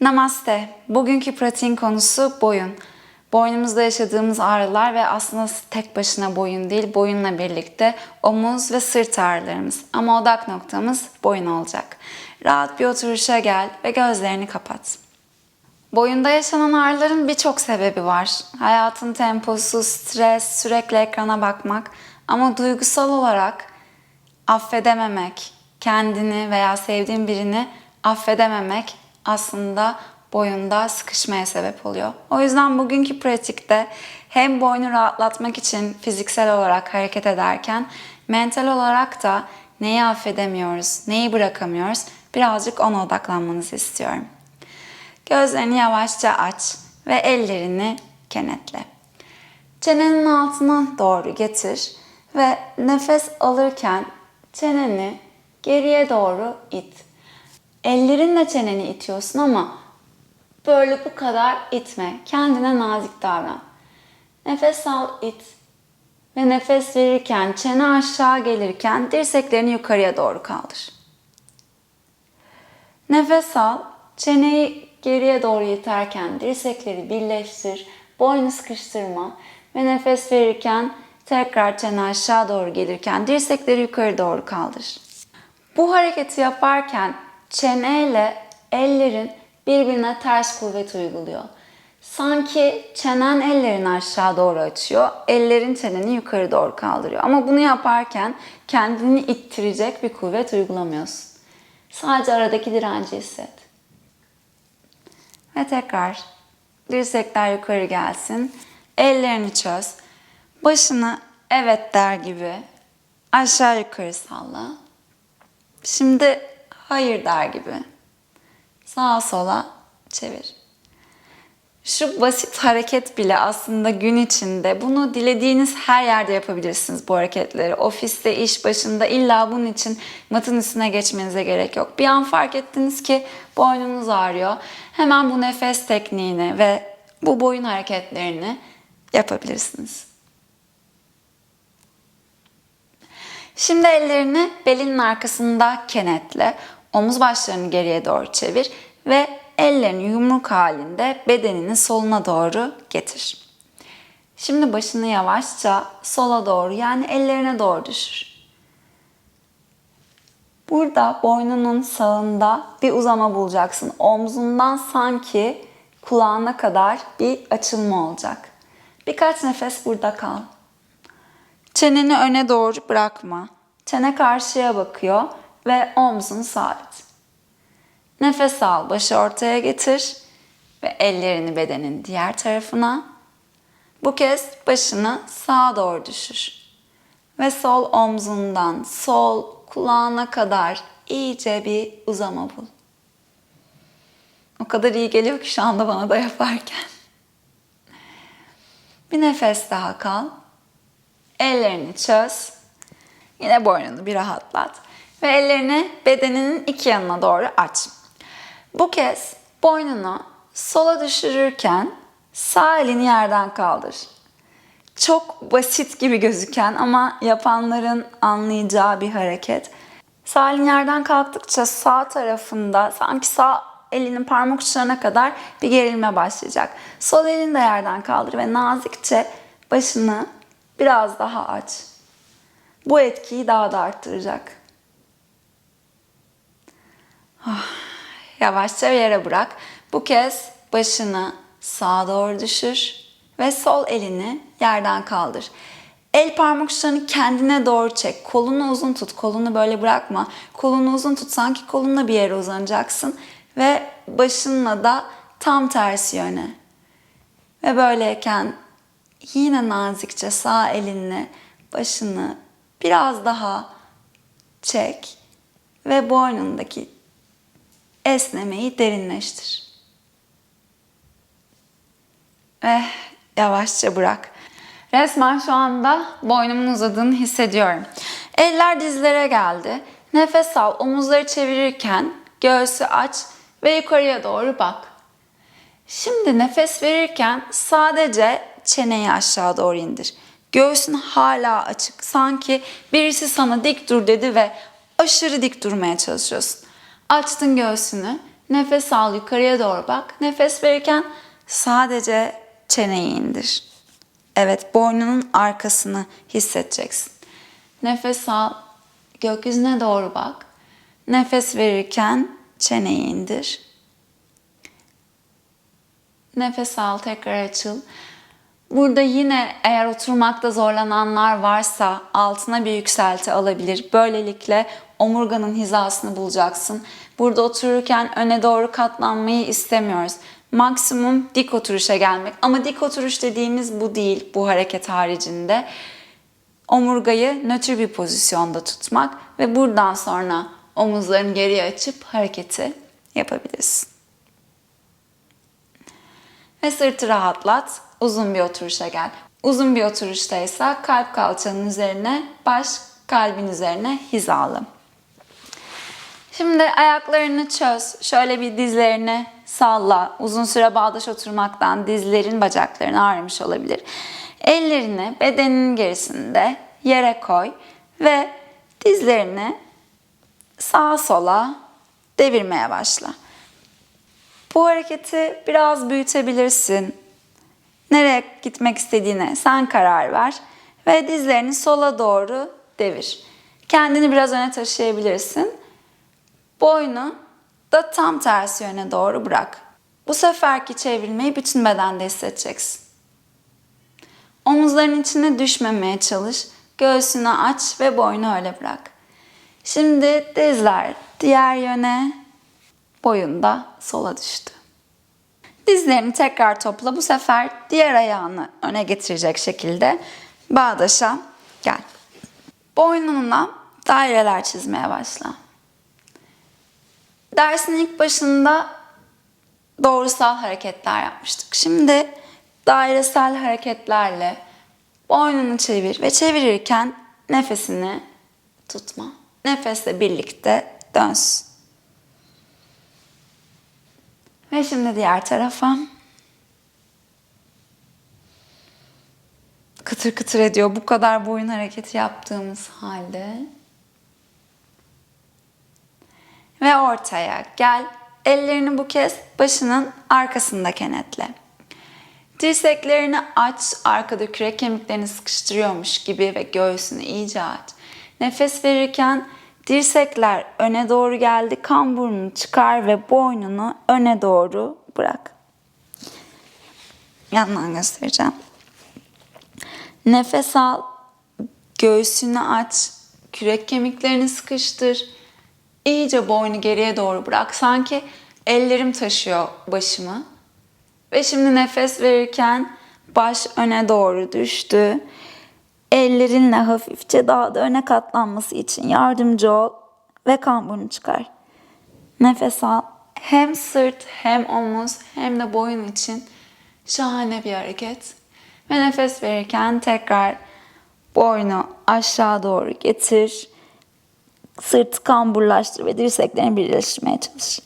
Namaste. Bugünkü pratiğin konusu boyun. Boynumuzda yaşadığımız ağrılar ve aslında tek başına boyun değil, boyunla birlikte omuz ve sırt ağrılarımız. Ama odak noktamız boyun olacak. Rahat bir oturuşa gel ve gözlerini kapat. Boyunda yaşanan ağrıların birçok sebebi var. Hayatın temposu, stres, sürekli ekrana bakmak ama duygusal olarak affedememek, kendini veya sevdiğin birini affedememek aslında boyunda sıkışmaya sebep oluyor. O yüzden bugünkü pratikte hem boynu rahatlatmak için fiziksel olarak hareket ederken mental olarak da neyi affedemiyoruz, neyi bırakamıyoruz birazcık ona odaklanmanızı istiyorum. Gözlerini yavaşça aç ve ellerini kenetle. Çenenin altına doğru getir ve nefes alırken çeneni geriye doğru it. Ellerinle çeneni itiyorsun ama böyle bu kadar itme. Kendine nazik davran. Nefes al, it. Ve nefes verirken çene aşağı gelirken dirseklerini yukarıya doğru kaldır. Nefes al, çeneyi geriye doğru iterken dirsekleri birleştir, boynu sıkıştırma ve nefes verirken tekrar çene aşağı doğru gelirken dirsekleri yukarı doğru kaldır. Bu hareketi yaparken çeneyle ellerin birbirine ters kuvvet uyguluyor. Sanki çenen ellerini aşağı doğru açıyor, ellerin çeneni yukarı doğru kaldırıyor. Ama bunu yaparken kendini ittirecek bir kuvvet uygulamıyorsun. Sadece aradaki direnci hisset. Ve tekrar dirsekler yukarı gelsin. Ellerini çöz. Başını evet der gibi aşağı yukarı salla. Şimdi hayır der gibi sağa sola çevir. Şu basit hareket bile aslında gün içinde bunu dilediğiniz her yerde yapabilirsiniz bu hareketleri. Ofiste, iş başında illa bunun için matın üstüne geçmenize gerek yok. Bir an fark ettiniz ki boynunuz ağrıyor. Hemen bu nefes tekniğini ve bu boyun hareketlerini yapabilirsiniz. Şimdi ellerini belinin arkasında kenetle, omuz başlarını geriye doğru çevir ve ellerini yumruk halinde bedeninin soluna doğru getir. Şimdi başını yavaşça sola doğru yani ellerine doğru düşür. Burada boynunun sağında bir uzama bulacaksın. Omzundan sanki kulağına kadar bir açılma olacak. Birkaç nefes burada kal. Çeneni öne doğru bırakma. Çene karşıya bakıyor ve omzun sabit. Nefes al, başı ortaya getir ve ellerini bedenin diğer tarafına. Bu kez başını sağa doğru düşür. Ve sol omzundan sol kulağına kadar iyice bir uzama bul. O kadar iyi geliyor ki şu anda bana da yaparken. Bir nefes daha kal. Ellerini çöz. Yine boynunu bir rahatlat. Ve ellerini bedeninin iki yanına doğru aç. Bu kez boynunu sola düşürürken sağ elini yerden kaldır. Çok basit gibi gözüken ama yapanların anlayacağı bir hareket. Sağ elin yerden kalktıkça sağ tarafında sanki sağ elinin parmak uçlarına kadar bir gerilme başlayacak. Sol elini de yerden kaldır ve nazikçe başını biraz daha aç. Bu etkiyi daha da arttıracak. Ah, yavaşça yere bırak. Bu kez başını sağa doğru düşür ve sol elini yerden kaldır. El parmak uçlarını kendine doğru çek. Kolunu uzun tut. Kolunu böyle bırakma. Kolunu uzun tut. Sanki kolunla bir yere uzanacaksın. Ve başınla da tam tersi yöne. Ve böyleyken yine nazikçe sağ elinle başını biraz daha çek ve boynundaki esnemeyi derinleştir. Ve yavaşça bırak. Resmen şu anda boynumun uzadığını hissediyorum. Eller dizlere geldi. Nefes al, omuzları çevirirken göğsü aç ve yukarıya doğru bak. Şimdi nefes verirken sadece çeneyi aşağı doğru indir. Göğsün hala açık. Sanki birisi sana dik dur dedi ve aşırı dik durmaya çalışıyorsun. Açtın göğsünü Nefes al yukarıya doğru bak. Nefes verirken sadece çeneyi indir. Evet boynunun arkasını hissedeceksin. Nefes al gökyüzüne doğru bak. Nefes verirken çeneyi indir. Nefes al tekrar açıl. Burada yine eğer oturmakta zorlananlar varsa altına bir yükselti alabilir. Böylelikle omurganın hizasını bulacaksın. Burada otururken öne doğru katlanmayı istemiyoruz. Maksimum dik oturuşa gelmek. Ama dik oturuş dediğimiz bu değil bu hareket haricinde. Omurgayı nötr bir pozisyonda tutmak ve buradan sonra omuzlarını geriye açıp hareketi yapabilirsin. Ve sırtı rahatlat. Uzun bir oturuşa gel. Uzun bir oturuştaysa kalp kalçanın üzerine, baş kalbin üzerine hizalı. Şimdi ayaklarını çöz. Şöyle bir dizlerini salla. Uzun süre bağdaş oturmaktan dizlerin bacakların ağrımış olabilir. Ellerini bedenin gerisinde yere koy ve dizlerini sağa sola devirmeye başla. Bu hareketi biraz büyütebilirsin. Nereye gitmek istediğine sen karar ver ve dizlerini sola doğru devir. Kendini biraz öne taşıyabilirsin. Boynu da tam tersi yöne doğru bırak. Bu seferki çevirmeyi bütün bedende hissedeceksin. Omuzların içine düşmemeye çalış. Göğsünü aç ve boynu öyle bırak. Şimdi dizler diğer yöne, boyun da sola düştü. Dizlerini tekrar topla. Bu sefer diğer ayağını öne getirecek şekilde bağdaşa gel. Boynunla daireler çizmeye başla. Dersin ilk başında doğrusal hareketler yapmıştık. Şimdi dairesel hareketlerle boynunu çevir ve çevirirken nefesini tutma. Nefesle birlikte dönsün. Ve şimdi diğer tarafa. Kıtır kıtır ediyor bu kadar boyun hareketi yaptığımız halde. Ve ortaya gel. Ellerini bu kez başının arkasında kenetle. Dirseklerini aç, arkada kürek kemiklerini sıkıştırıyormuş gibi ve göğsünü iyice aç. Nefes verirken dirsekler öne doğru geldi, kamburunu çıkar ve boynunu öne doğru bırak. Yandan göstereceğim. Nefes al, göğsünü aç, kürek kemiklerini sıkıştır. İyice boynu geriye doğru bırak. Sanki ellerim taşıyor başımı. Ve şimdi nefes verirken baş öne doğru düştü. Ellerinle hafifçe daha da öne katlanması için yardımcı ol ve kamburunu çıkar. Nefes al. Hem sırt hem omuz hem de boyun için şahane bir hareket. Ve nefes verirken tekrar boynu aşağı doğru getir. Sırtı kamburlaştır ve dirseklerini birleştirmeye çalış.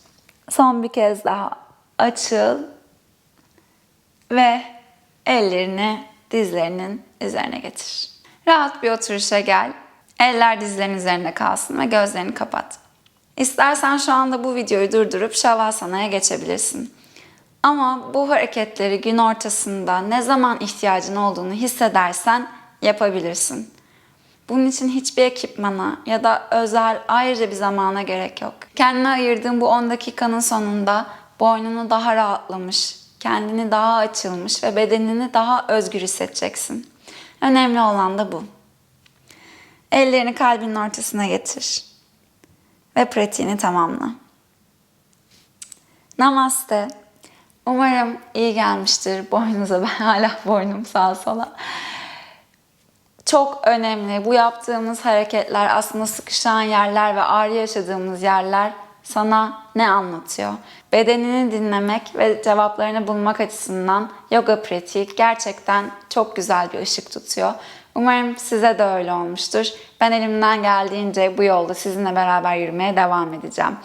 Son bir kez daha açıl ve ellerini dizlerinin üzerine getir. Rahat bir oturuşa gel. Eller dizlerin üzerinde kalsın ve gözlerini kapat. İstersen şu anda bu videoyu durdurup Şavasana'ya geçebilirsin. Ama bu hareketleri gün ortasında ne zaman ihtiyacın olduğunu hissedersen yapabilirsin. Bunun için hiçbir ekipmana ya da özel ayrıca bir zamana gerek yok. Kendine ayırdığın bu 10 dakikanın sonunda boynunu daha rahatlamış, kendini daha açılmış ve bedenini daha özgür hissedeceksin. Önemli olan da bu. Ellerini kalbinin ortasına getir ve pratiğini tamamla. Namaste. Umarım iyi gelmiştir boynunuza. Ben hala boynum sağa sola. Çok önemli. Bu yaptığımız hareketler aslında sıkışan yerler ve ağrı yaşadığımız yerler sana ne anlatıyor? Bedenini dinlemek ve cevaplarını bulmak açısından yoga pratiği gerçekten çok güzel bir ışık tutuyor. Umarım size de öyle olmuştur. Ben elimden geldiğince bu yolda sizinle beraber yürümeye devam edeceğim.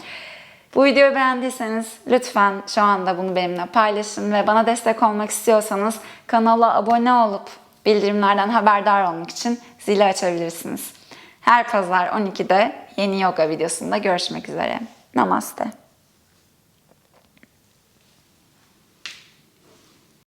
Bu videoyu beğendiyseniz lütfen şu anda bunu benimle paylaşın ve bana destek olmak istiyorsanız kanala abone olup bildirimlerden haberdar olmak için zili açabilirsiniz. Her pazar 12'de yeni yoga videosunda görüşmek üzere. Namaste.